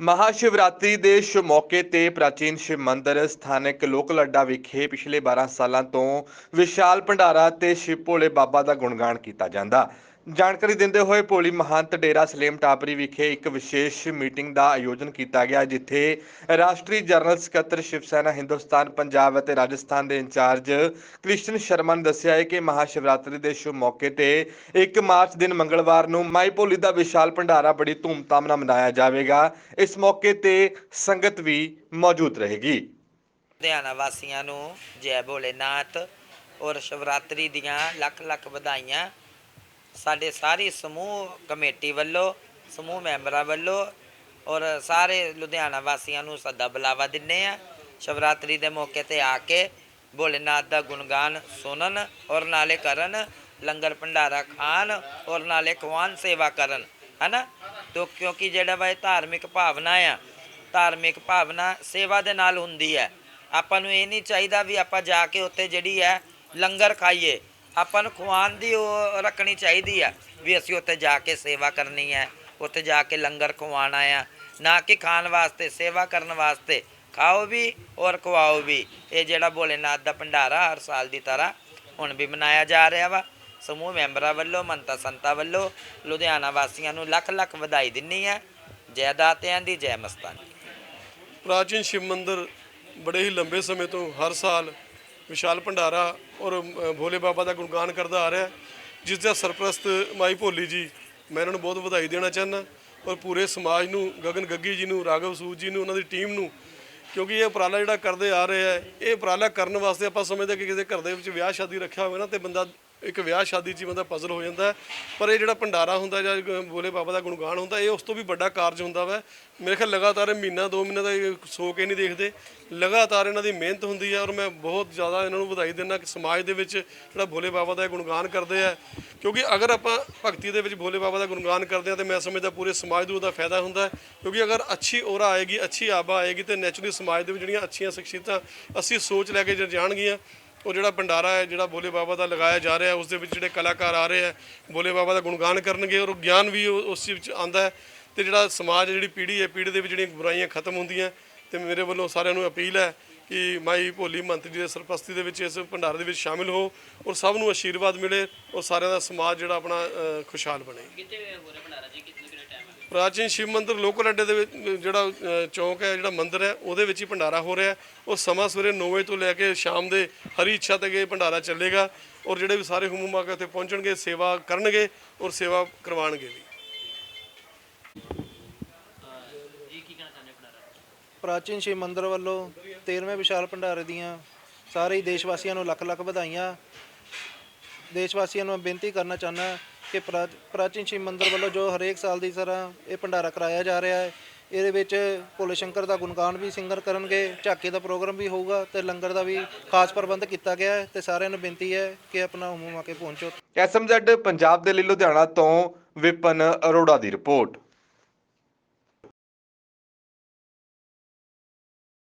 ਮਹਾਸ਼ਿਵਰਾਤਰੀ ਦੇ ਸ਼ੁਭ ਮੌਕੇ ਤੇ ਪ੍ਰਾਚੀਨ ਸ਼ਿਵ ਮੰਦਿਰ ਸਥਾਨਕ ਲੋਕਲ ਅੱਡਾ ਵਿਖੇ ਪਿਛਲੇ 12 ਸਾਲਾਂ ਤੋਂ ਵਿਸ਼ਾਲ ਭੰਡਾਰਾ ਤੇ ਸ਼ਿਵ ਭੋਲੇ ਬਾਬਾ ਦਾ ਗੁਣਗਾਨ ਕੀਤਾ ਜਾਂਦਾ। ਜਾਣਕਾਰੀ ਦਿੰਦੇ ਹੋਏ ਭੋਲੀ ਮਹੰਤ ਡੇਰਾ ਸਲੇਮ ਟਾਪਰੀ ਵਿਖੇ ਇੱਕ ਵਿਸ਼ੇਸ਼ ਮੀਟਿੰਗ ਦਾ ਆਯੋਜਨ ਕੀਤਾ ਗਿਆ, ਜਿੱਥੇ ਰਾਸ਼ਟਰੀ ਜਨਰਲ ਸਕੱਤਰ ਸ਼ਿਵ ਸੈਨਾ ਹਿੰਦੁਸਤਾਨ, ਪੰਜਾਬ ਅਤੇ ਰਾਜਸਥਾਨ ਦੇ ਇੰਚਾਰਜ ਕ੍ਰਿਸ਼ਨ ਸ਼ਰਮਾ ਨੇ ਦੱਸਿਆ ਹੈ ਕਿ ਮਹਾਸ਼ਿਵਰਾਤਰੀ ਦੇ ਸ਼ੁਭ ਮੌਕੇ ਤੇ 1 ਮਾਰਚ ਦਿਨ ਮੰਗਲਵਾਰ ਨੂੰ ਮਾਈ ਭੋਲੀ ਦਾ ਵਿਸ਼ਾਲ ਭੰਡਾਰਾ ਬੜੀ ਧੂਮਧਾਮ ਨਾਲ ਮਨਾਇਆ ਜਾਵੇਗਾ। ਇਸ ਮੌਕੇ ਤੇ ਸੰਗਤ ਵੀ ਮੌਜੂਦ ਰਹੇਗੀ। ਲੁਧਿਆਣਾ ਵਾਸੀਆਂ ਨੂੰ ਜੈ ਭੋਲੇਨਾਥ ਔਰ ਸ਼ਿਵਰਾਤਰੀ ਦੀਆਂ ਲੱਖ ਲੱਖ ਵਧਾਈਆਂ। ਸਾਡੇ ਸਾਰੀ ਸਮੂਹ ਕਮੇਟੀ ਵੱਲੋਂ, ਸਮੂਹ ਮੈਂਬਰਾਂ ਵੱਲੋਂ ਔਰ ਸਾਰੇ ਲੁਧਿਆਣਾ ਵਾਸੀਆਂ ਨੂੰ ਸੱਦਾ ਬੁਲਾਵਾ ਦਿੰਨੇ ਆ ਸ਼ਿਵਰਾਤਰੀ ਦੇ ਮੌਕੇ ਤੇ ਆ ਕੇ ਭੋਲੇਨਾਥ ਦਾ ਗੁਣਗਾਨ ਸੁਣਨ ਔਰ ਨਾਲੇ ਕਰਨ, ਲੰਗਰ ਭੰਡਾਰਾ ਖਾਣ ਔਰ ਨਾਲੇ ਖਵਾਨ ਸੇਵਾ ਕਰਨ, ਹੈਨਾ? ਤੋ ਕਿਉਂਕਿ ਜਿਹੜਾ ਵਾ ਇਹ ਧਾਰਮਿਕ ਭਾਵਨਾ ਆ, ਧਾਰਮਿਕ ਭਾਵਨਾ ਸੇਵਾ ਦੇ ਨਾਲ ਹੁੰਦੀ ਹੈ। ਆਪਾਂ ਨੂੰ ਇਹ ਨਹੀਂ ਚਾਹੀਦਾ ਵੀ ਆਪਾਂ ਜਾ ਕੇ ਉੱਥੇ ਜਿਹੜੀ ਹੈ ਲੰਗਰ ਖਾਈਏ। ਆਪਾਂ ਨੂੰ ਖਵਾਨ ਦੀ ਉਹ ਰੱਖਣੀ ਚਾਹੀਦੀ ਆ ਵੀ ਅਸੀਂ ਉੱਥੇ ਜਾ ਕੇ ਸੇਵਾ ਕਰਨੀ ਹੈ ਉੱਥੇ ਜਾ ਕੇ ਲੰਗਰ ਖਵਾਉਣਾ ਆ, ਨਾ ਕਿ ਖਾਣ ਵਾਸਤੇ, ਸੇਵਾ ਕਰਨ ਵਾਸਤੇ। ਖਾਓ ਵੀ ਔਰ ਖਵਾਓ ਵੀ। ਇਹ ਜਿਹੜਾ ਭੋਲੇਨਾਥ ਦਾ ਭੰਡਾਰਾ ਹਰ ਸਾਲ ਦੀ ਤਰ੍ਹਾਂ ਹੁਣ ਵੀ ਮਨਾਇਆ ਜਾ ਰਿਹਾ ਵਾ। ਸਮੂਹ ਮੈਂਬਰਾਂ ਵੱਲੋਂ, ਮੰਤਾ ਸੰਤਾ ਵੱਲੋਂ, ਲੁਧਿਆਣਾ ਵਾਸੀਆਂ ਨੂੰ ਲੱਖ ਲੱਖ ਵਧਾਈ ਦਿੰਨੀ ਹੈ ਜੈ ਦਾਤਿਆਂ ਦੀ, ਜੈ ਮਸਤਾਨੀ। ਪ੍ਰਾਚੀਨ ਸ਼ਿਵ ਮੰਦਿਰ ਬੜੇ ਹੀ ਲੰਬੇ ਸਮੇਂ ਤੋਂ ਹਰ ਸਾਲ ਵਿਸ਼ਾਲ ਭੰਡਾਰਾ ਔਰ ਭੋਲੇ ਬਾਬਾ ਦਾ ਗੁਣਗਾਨ ਕਰਦਾ ਆ ਰਿਹਾ ਹੈ, ਜਿਸ ਦਾ ਸਰਪ੍ਰਸਤ ਮਾਈ ਭੋਲੀ ਜੀ ਮੈਂ ਇਹਨਾਂ ਨੂੰ ਬਹੁਤ ਵਧਾਈ ਦੇਣਾ ਚਾਹੁੰਦਾ ਔਰ ਪੂਰੇ ਸਮਾਜ ਨੂੰ ਗਗਨ ਗੱਗੀ ਜੀ ਨੂੰ ਰਾਘਵ ਸੂਦ ਜੀ ਨੂੰ ਉਹਨਾਂ ਦੀ ਟੀਮ ਨੂੰ ਕਿਉਂਕਿ ਇਹ ਉਪਰਾਲਾ ਜਿਹੜਾ ਕਰਦੇ ਆ ਰਹੇ ਆ ਇਹ ਉਪਰਾਲਾ ਕਰਨ ਵਾਸਤੇ ਆਪਾਂ ਸਮਝਦੇ ਕਿ ਕਿਸੇ ਘਰ ਦੇ ਵਿੱਚ ਵਿਆਹ ਸ਼ਾਦੀ ਰੱਖਿਆ ਹੋਵੇ ਨਾ ਤੇ ਬੰਦਾ ਇੱਕ ਵਿਆਹ ਸ਼ਾਦੀ 'ਚ ਹੀ ਬੰਦਾ ਪਜ਼ਲ ਹੋ ਜਾਂਦਾ ਪਰ ਇਹ ਜਿਹੜਾ ਭੰਡਾਰਾ ਹੁੰਦਾ ਜਾਂ ਗ- ਭੋਲੇ ਬਾਬਾ ਦਾ ਗੁਣਗਾਨ ਹੁੰਦਾ, ਇਹ ਉਸ ਤੋਂ ਵੀ ਵੱਡਾ ਕਾਰਜ ਹੁੰਦਾ ਵਾ। ਮੇਰੇ ਖਿਆਲ ਲਗਾਤਾਰ ਮਹੀਨਾ, ਦੋ ਮਹੀਨਾ ਦਾ ਸੋ ਕੇ ਨਹੀਂ ਦੇਖਦੇ। ਲਗਾਤਾਰ ਇਹਨਾਂ ਦੀ ਮਿਹਨਤ ਹੁੰਦੀ ਹੈ ਔਰ ਮੈਂ ਬਹੁਤ ਜ਼ਿਆਦਾ ਇਹਨਾਂ ਨੂੰ ਵਧਾਈ ਦਿੰਦਾ ਕਿ ਸਮਾਜ ਦੇ ਵਿੱਚ ਜਿਹੜਾ ਭੋਲੇ ਬਾਬਾ ਦਾ ਇਹ ਗੁਣਗਾਨ ਕਰਦੇ ਆ। ਕਿਉਂਕਿ ਅਗਰ ਆਪਾਂ ਭਗਤੀ ਦੇ ਵਿੱਚ ਭੋਲੇ ਬਾਬਾ ਦਾ ਗੁਣਗਾਨ ਕਰਦੇ ਆ ਤੇ ਮੈਂ ਸਮਝਦਾ ਪੂਰੇ ਸਮਾਜ ਨੂੰ ਉਹਦਾ ਫਾਇਦਾ ਹੁੰਦਾ ਕਿਉਂਕਿ ਅਗਰ ਅੱਛੀ ਔਰਾ ਆਏਗੀ, ਅੱਛੀ ਆਬਾ ਆਏਗੀ, ਤੇ ਨੈਚੁਰਲੀ ਸਮਾਜ ਦੇ ਵਿੱਚ ਜਿਹੜੀਆਂ ਅੱਛੀਆਂ ਸ਼ਖਸੀਅਤਾਂ ਅਸੀਂ ਸੋਚ ਲੈ ਕੇ ਜੇ ਜਾਣਗੀਆਂ ਉਹ ਜਿਹੜਾ ਭੰਡਾਰਾ ਹੈ, ਜਿਹੜਾ ਭੋਲੇ ਬਾਬਾ ਦਾ ਲਗਾਇਆ ਜਾ ਰਿਹਾ ਉਸ ਦੇ ਵਿੱਚ ਜਿਹੜੇ ਕਲਾਕਾਰ ਆ ਰਹੇ ਹੈ ਭੋਲੇ ਬਾਬਾ ਦਾ ਗੁਣਗਾਨ ਕਰਨਗੇ ਔਰ ਗਿਆਨ ਵੀ ਉਹ- ਉਸ ਵਿੱਚ ਆਂਦਾ ਹੈ ਤੇ ਜਿਹੜਾ ਸਮਾਜ ਜਿਹੜੀ ਪੀੜ੍ਹੀ ਹੈ, ਪੀੜ੍ਹੀ ਦੇ ਵਿੱਚ ਜਿਹੜੀਆਂ ਬੁਰਾਈਆਂ ਖਤਮ ਹੁੰਦੀਆਂ ਤੇ ਮੇਰੇ ਵੱਲੋਂ ਸਾਰਿਆਂ ਨੂੰ ਅਪੀਲ ਹੈ ਕਿ ਮਾਈ ਭੋਲੀ ਮੰਤ ਜੀ ਦੇ ਸਰਪ੍ਰਸਤੀ ਦੇ ਵਿੱਚ ਇਸ ਭੰਡਾਰੇ ਦੇ ਵਿੱਚ ਸ਼ਾਮਿਲ ਹੋ ਔਰ ਸਭ ਨੂੰ ਆਸ਼ੀਰਵਾਦ ਮਿਲੇ ਔਰ ਸਾਰਿਆਂ ਦਾ ਸਮਾਜ ਜਿਹੜਾ ਆਪਣਾ ਖੁਸ਼ਹਾਲ ਬਣੇ। ਪ੍ਰਾਚੀਨ ਸ਼ਿਵ ਮੰਦਿਰ ਲੋਕਲ ਅੱਡੇ ਦੇ ਵਿੱਚ ਜਿਹੜਾ ਚੌਂਕ ਹੈ ਜਿਹੜਾ ਮੰਦਿਰ ਹੈ ਉਹਦੇ ਵਿੱਚ ਹੀ ਭੰਡਾਰਾ ਹੋ ਰਿਹਾ ਉਹ ਸਮਾਂ ਸਵੇਰੇ 9 ਵਜੇ ਤੋਂ ਲੈ ਕੇ ਸ਼ਾਮ ਦੇ ਹਰੀ ਇੱਛਾ ਤੱਕ ਇਹ ਭੰਡਾਰਾ ਚੱਲੇਗਾ ਔਰ ਜਿਹੜੇ ਵੀ ਸਾਰੇ ਹਮੂਮਾ ਕੇ ਉੱਥੇ ਪਹੁੰਚਣਗੇ ਸੇਵਾ ਕਰਨਗੇ ਔਰ ਸੇਵਾ ਕਰਵਾਉਣਗੇ ਵੀ। ਪ੍ਰਾਚੀਨ ਸ਼ਿਵ ਮੰਦਿਰ ਵੱਲੋਂ 13ਵੇਂ ਵਿਸ਼ਾਲ ਭੰਡਾਰੇ ਦੀਆਂ ਸਾਰੇ ਹੀ ਦੇਸ਼ ਵਾਸੀਆਂ ਨੂੰ ਲੱਖ ਲੱਖ ਵਧਾਈਆਂ। ਦੇਸ਼ ਵਾਸੀਆਂ ਨੂੰ ਮੈਂ ਬੇਨਤੀ ਕਰਨਾ ਚਾਹੁੰਦਾ ਕਿ ਪ੍ਰਾ- ਪ੍ਰਾਚੀਨ ਸ਼ਿਵ ਮੰਦਿਰ ਵੱਲੋਂ ਜੋ ਹਰੇਕ ਸਾਲ ਦੀ ਤਰ੍ਹਾਂ ਇਹ ਭੰਡਾਰਾ ਕਰਾਇਆ ਜਾ ਰਿਹਾ ਹੈ, ਇਹਦੇ ਵਿੱਚ ਭੋਲੇ ਸ਼ੰਕਰ ਦਾ ਗੁਣਗਾਨ ਵੀ ਸਿੰਗਰ ਕਰਨਗੇ, ਝਾਕੀ ਦਾ ਪ੍ਰੋਗਰਾਮ ਵੀ ਹੋਊਗਾ ਤੇ ਲੰਗਰ ਦਾ ਵੀ ਖਾਸ ਪ੍ਰਬੰਧ ਕੀਤਾ ਗਿਆ ਹੈ ਤੇ ਸਾਰਿਆਂ ਨੂੰ ਬੇਨਤੀ ਹੈ ਕਿ ਆਪਣਾ ਹਮੂਮ ਆ ਕੇ ਪਹੁੰਚੋ। ਐਸਐਮਜ਼ੈਡ ਪੰਜਾਬ ਦੇ ਲਈ ਲੁਧਿਆਣਾ ਤੋਂ ਵਿਪਨ ਅਰੋੜਾ ਦੀ ਰਿਪੋਰਟ।